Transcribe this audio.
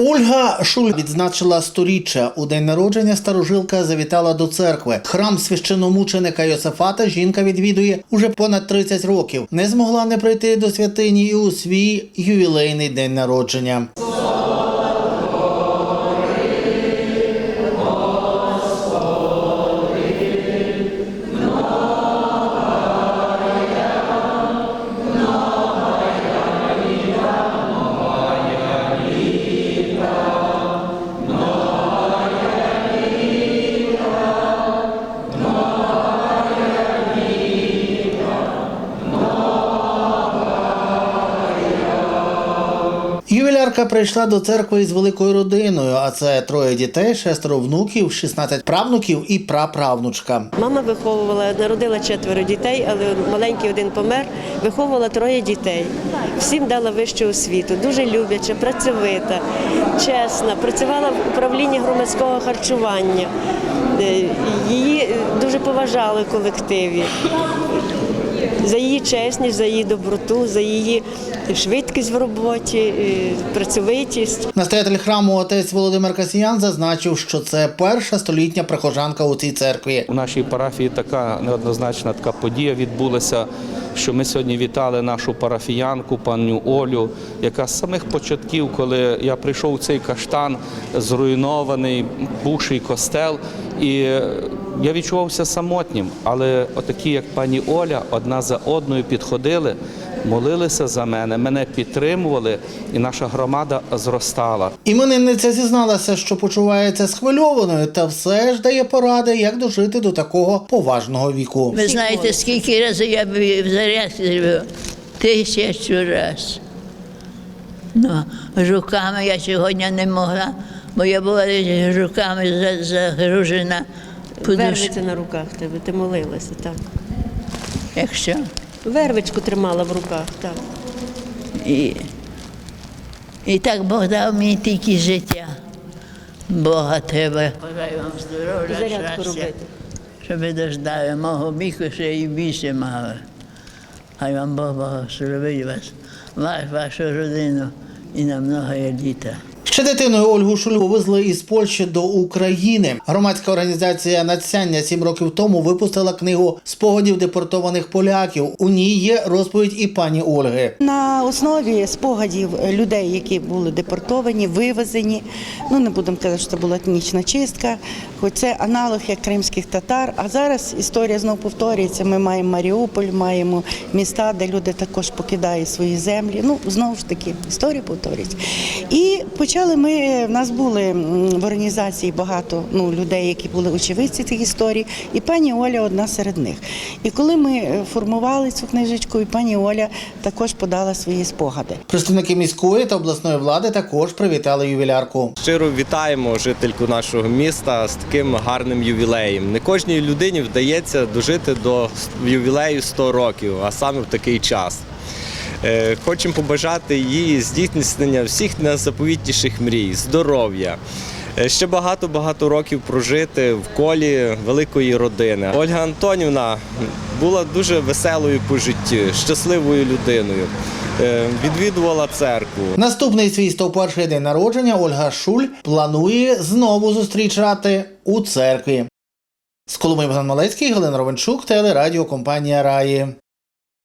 Ольга Шуль відзначила сторіччя. У день народження старожилка завітала до церкви. Храм священомученика Йосифата жінка відвідує уже понад 30 років. Не змогла не прийти до святині і у свій ювілейний день народження. Ювілярка прийшла до церкви із великою родиною, а це троє дітей, шестеро внуків, 16 правнуків і праправнучка. Мама виховувала, народила четверо дітей, але маленький один помер, виховувала троє дітей. Всім дала вищу освіту, дуже любляча, працьовита, чесна, працювала в управлінні громадського харчування. Е, Її дуже поважали в колективі. За її чесність, за її доброту, за її швидкість в роботі, е, працьовитість. Настоятель храму отець Володимир Касіян зазначив, що це перша столітня прихожанка у цій церкві. У нашій парафії така неоднозначна така подія відбулася, що ми сьогодні вітали нашу парафіянку, паню Олю, яка з самих початків, коли я прийшов у цей каштан, зруйнований бувший костел, і я відчувався самотнім. Але отакі, як пані Оля, одна за одною підходили, молилися за мене, мене підтримували, і наша громада зростала. Іменинниця зізналася, що почувається схвильованою, та все ж дає поради, як дожити до такого поважного віку. Ви знаєте, скільки разів я в зарядці зробив? Тисячу раз. Ну, руками я сьогодні не могла, бо я була руками загружена. Вервиця на руках тебе, ти молилася, так. Якщо. Вервичку тримала в руках, так. І, і так Бог дав мені тільки життя. Бога треба. Бажаю вам здоров'я, Зарядку щастя, робити. щоб ви дождали мого віку, ще і більше мали. Хай вам Бог благословить вас, вас, вашу родину і на многое літа. Ще дитиною Ольгу Шуль повезли із Польщі до України. Громадська організація Надсяння сім років тому випустила книгу спогадів депортованих поляків. У ній є розповідь і пані Ольги. На основі спогадів людей, які були депортовані, вивезені. Ну не будемо казати, що це була етнічна чистка, хоч це аналог як кримських татар. А зараз історія знов повторюється. Ми маємо Маріуполь, маємо міста, де люди також покидають свої землі. Ну знову ж таки, історія повторюється. І почали ми. В нас були в організації багато ну, людей, які були очевидці цих історій, і пані Оля одна серед них. І коли ми е, формували цю книжечку, і пані Оля також подала свої спогади. Представники міської та обласної влади також привітали ювілярку. Щиро вітаємо жительку нашого міста з таким гарним ювілеєм. Не кожній людині вдається дожити до ювілею 100 років, а саме в такий час. Е, Хочемо побажати їй здійснення всіх найзаповітніших мрій, здоров'я. е, Ще багато-багато років прожити в колі великої родини. Ольга Антонівна була дуже веселою по житті, щасливою людиною. Е, Відвідувала церкву. Наступний свій 101 день народження Ольга Шуль планує знову зустрічати у церкві. З Коломиї Богдан Малецький, Галина Ровенчук, телерадіокомпанія Раї.